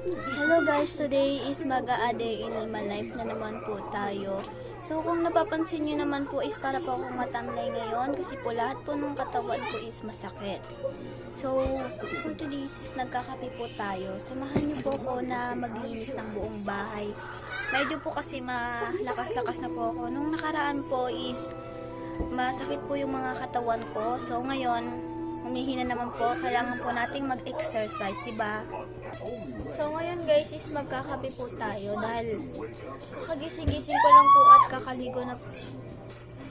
Hello guys, today is mag-a-day in my life na naman po tayo. So kung napapansin nyo naman po is para po akong matamlay ngayon kasi po lahat po ng katawan ko is masakit. So for today's is nagkakape po tayo. Samahan niyo po ako na maglinis ng buong bahay. Medyo po kasi malakas-lakas na po ako. Nung nakaraan po is masakit po yung mga katawan ko. So ngayon, humihina naman po. Kailangan po nating mag-exercise, di ba? So ngayon guys is magkakape po tayo dahil kakagising-gising ko lang po at kakaligo na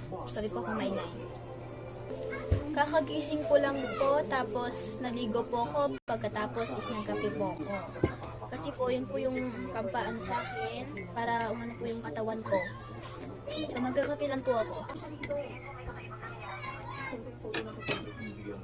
Sorry po kung maingay. Kakagising ko lang po tapos naligo po ako pagkatapos is nagkape po ako. Kasi po yun po yung pampaano sa akin para umano po yung katawan ko. So magkakape lang po ako.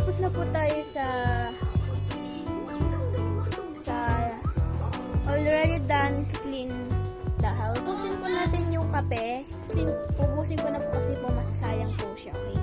tapos na po tayo sa sa already done to clean the house. Pupusin po natin yung kape. Pupusin, pupusin ko na po kasi po masasayang po siya, okay?